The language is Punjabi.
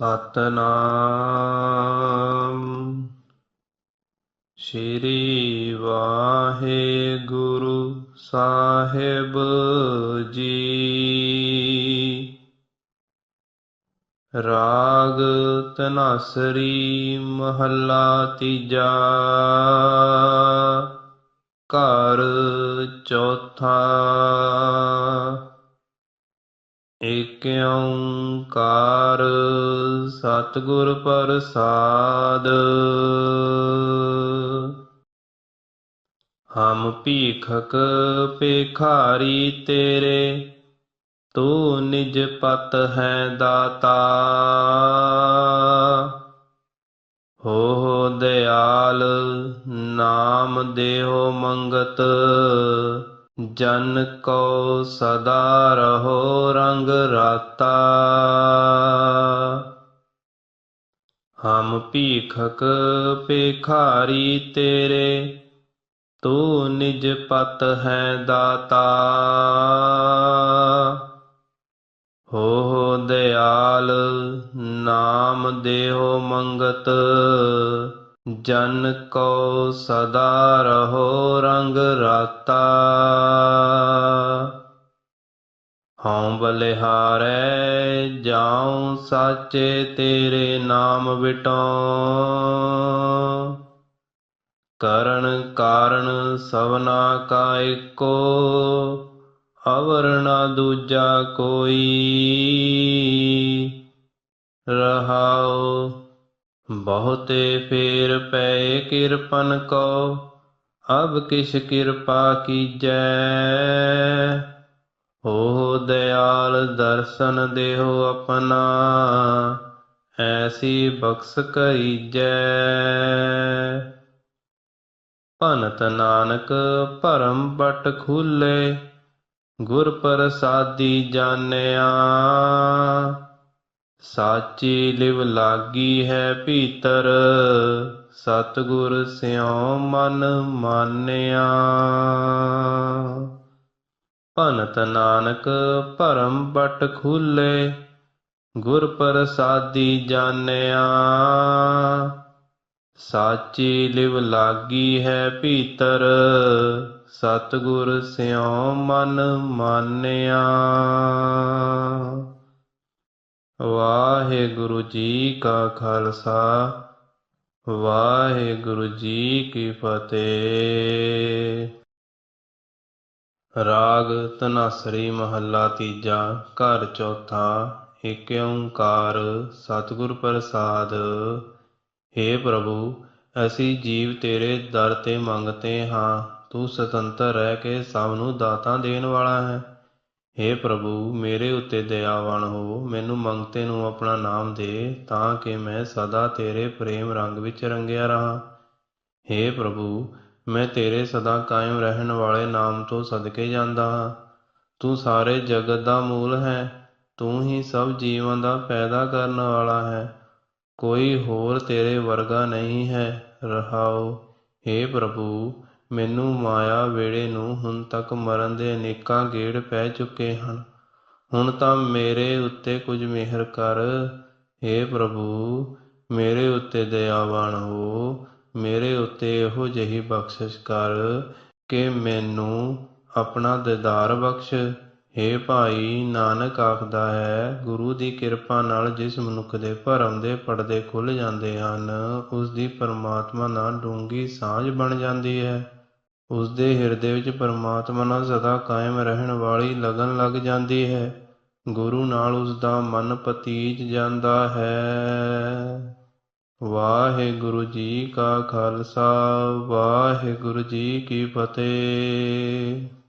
ਸਤਨਾਮ। ਸ਼੍ਰੀ ਵਾਹਿਗੁਰੂ ਸਾਹਿਬ ਜੀ। ਰਾਗ ਤਨਾਸਰੀ ਮਹੱਲਾ ਤੀਜਾ। ਘਰ ਚੌਥਾ। ਏਕ ਓੰਕਾਰ ਸਤਿਗੁਰ ਪ੍ਰਸਾਦ। ਹਮ ਭੀਖਕ ਭਿਖਾਰੀ ਤੇਰੇ, ਤੂੰ ਨਿਜ ਪਤ ਹੈ ਦਾਤਾ। ਹੋ ਹੋ ਦਿਆਲ ਨਾਮ ਦੇਹੋ ਮੰਗਤ ਜਨ ਕੋ ਸਦਾ ਰਹੋ ਰੰਗ ਰਾਤਾ। ਹਮ ਭੀਖਕ ਭਿਖਾਰੀ ਤੇਰੇ, ਤੂੰ ਨਿਜ ਪਤ ਹੈ ਦਾਤਾ। ਹੋ ਹੋ ਦਿਆਲ ਨਾਮ ਦੇਹੋ ਮੰਗਤ। ਜਨ ਕੋ ਸਦਾ ਰਹੋ ਰੰਗ ਰਾਤਾ। ਹਉ ਬਲਿਹਾਰੈ, ਜਾਉ ਸਾਚੇ ਤੇਰੇ ਨਾਮ ਵਿਟੋ। ਕਰਨ ਕਾਰਨ ਸਭਨਾ ਕਾ ਏਕੋ ਅਵਰ ਨਾ ਦੂਜਾ ਕੋਈ। ਰਹਾਉ ਬਹੁਤੇ ਫੇਰ ਪਏ ਕਿਰਪਨ ਕੋ ਅਬ ਕਿਛ ਕਿਰਪਾ ਕੀਜੈ। ਹੋ ਦਇਆਲ ਦਰਸ਼ਨ ਦੇਹੋ ਆਪਣਾ, ਐਸੀ ਬਖਸ਼ ਕਰੀਜੈ। ਭਨਤ ਨਾਨਕ ਭਰਮ ਬਟ ਖੁੱਲੇ, ਗੁਰ ਪ੍ਰਸਾਦੀ ਜਾਣਿਆ। ਸਾਚੀ ਲਿਵ ਲਾਗੀ ਹੈ ਭੀਤਰ, ਸਤਿਗੁਰ ਸਿਉ ਮਨ ਮਾਨਿਆ। ਭਨਤ ਨਾਨਕ ਭਰਮ ਬਟ ਖੁੱਲੇ, ਗੁਰ ਪ੍ਰਸਾਦੀ ਜਾਣਿਆ। ਸਾਚੀ ਲਿਵ ਲਾਗੀ ਹੈ ਭੀਤਰ, ਸਤਿਗੁਰ ਸਿਉ ਮਨ ਮਾਨਿਆ। ਜੀ ਕਾ ਖਾਲਸਾ, ਵਾਹਿਗੁਰੂ ਜੀ ਕੀ ਫਤਿਹ। ਰਾਗ ਤਨਾਸਰੀ ਮਹੱਲਾ ਤੀਜਾ, ਘਰ ਚੌਥਾ ਏਕ ਓੰਕਾਰ ਸਤਿਗੁਰ ਪ੍ਰਸਾਦ। ਹੇ ਪ੍ਰਭੂ, ਅਸੀਂ ਜੀਵ ਤੇਰੇ ਦਰ ਤੇ ਮੰਗਤੇ ਹਾਂ, ਤੂੰ ਸੁਤੰਤਰ ਰਹਿ ਕੇ ਸਭ ਨੂੰ ਦਾਤਾਂ ਦੇਣ ਵਾਲਾ ਹੈ। ਹੇ ਪ੍ਰਭੂ, ਮੇਰੇ ਉੱਤੇ ਦਇਆਵਾਨ ਹੋ, ਮੈਨੂੰ ਮੰਗਤੇ ਨੂੰ ਆਪਣਾ ਨਾਮ ਦੇ, ਤਾਂ ਕਿ ਮੈਂ ਸਦਾ ਤੇਰੇ ਪ੍ਰੇਮ ਰੰਗ ਵਿੱਚ ਰੰਗਿਆ ਰਹਾ। ਹੇ ਪ੍ਰਭੂ, ਮੈਂ ਤੇਰੇ ਸਦਾ ਕਾਇਮ ਰਹਿਣ ਵਾਲੇ ਨਾਮ ਤੋਂ ਸਦਕੇ ਜਾਂਦਾ ਹਾਂ। ਤੂੰ ਸਾਰੇ ਜਗਤ ਦਾ ਮੂਲ ਹੈ, ਤੂੰ ਹੀ ਸਭ ਜੀਵਾਂ ਦਾ ਪੈਦਾ ਕਰਨ ਵਾਲਾ ਹੈ। ਕੋਈ ਹੋਰ ਤੇਰੇ ਵਰਗਾ ਨਹੀਂ ਹੈ, ਰਹਾਓ। ਹੇ ਪ੍ਰਭੂ ਮੈਨੂੰ ਮਾਇਆ ਵੇਲੇ ਨੂੰ ਹੁਣ ਤੱਕ ਮਰਨ ਦੇ ਅਨੇਕਾਂ ਗੇੜ ਪੈ ਚੁੱਕੇ ਹਨ। ਹੁਣ ਤਾਂ ਮੇਰੇ ਉੱਤੇ ਕੁਝ ਮਿਹਰ ਕਰ। ਹੇ ਪ੍ਰਭੂ, ਮੇਰੇ ਉੱਤੇ ਦਇਆਵਾਨ ਹੋ। ਮੇਰੇ ਉੱਤੇ ਇਹੋ ਜਿਹੀ ਬਖਸ਼ਿਸ਼ ਕਰ ਕਿ ਮੈਨੂੰ ਆਪਣਾ ਦੀਦਾਰ ਬਖਸ਼। ਹੇ ਭਾਈ, ਨਾਨਕ ਆਖਦਾ ਹੈ, ਗੁਰੂ ਦੀ ਕਿਰਪਾ ਨਾਲ ਜਿਸ ਮਨੁੱਖ ਦੇ ਭਰਮ ਦੇ ਪਰਦੇ ਖੁੱਲ ਜਾਂਦੇ ਹਨ, ਉਸ ਦੀ ਪਰਮਾਤਮਾ ਨਾਲ ਡੂੰਗੀ ਸਾਂਝ ਬਣ ਜਾਂਦੀ ਹੈ। ਉਸਦੇ ਹਿਰਦੇ ਵਿੱਚ ਪਰਮਾਤਮਾ ਨਾਲ ਸਦਾ ਕਾਇਮ ਰਹਿਣ ਵਾਲੀ ਲਗਨ ਲੱਗ ਜਾਂਦੀ ਹੈ। ਗੁਰੂ ਨਾਲ ਉਸਦਾ ਮਨ ਪਤੀਜ ਜਾਂਦਾ ਹੈ। ਵਾਹਿਗੁਰੂ ਜੀ ਕਾ ਖਾਲਸਾ, ਵਾਹਿਗੁਰੂ ਜੀ ਕੀ ਫਤਿਹ।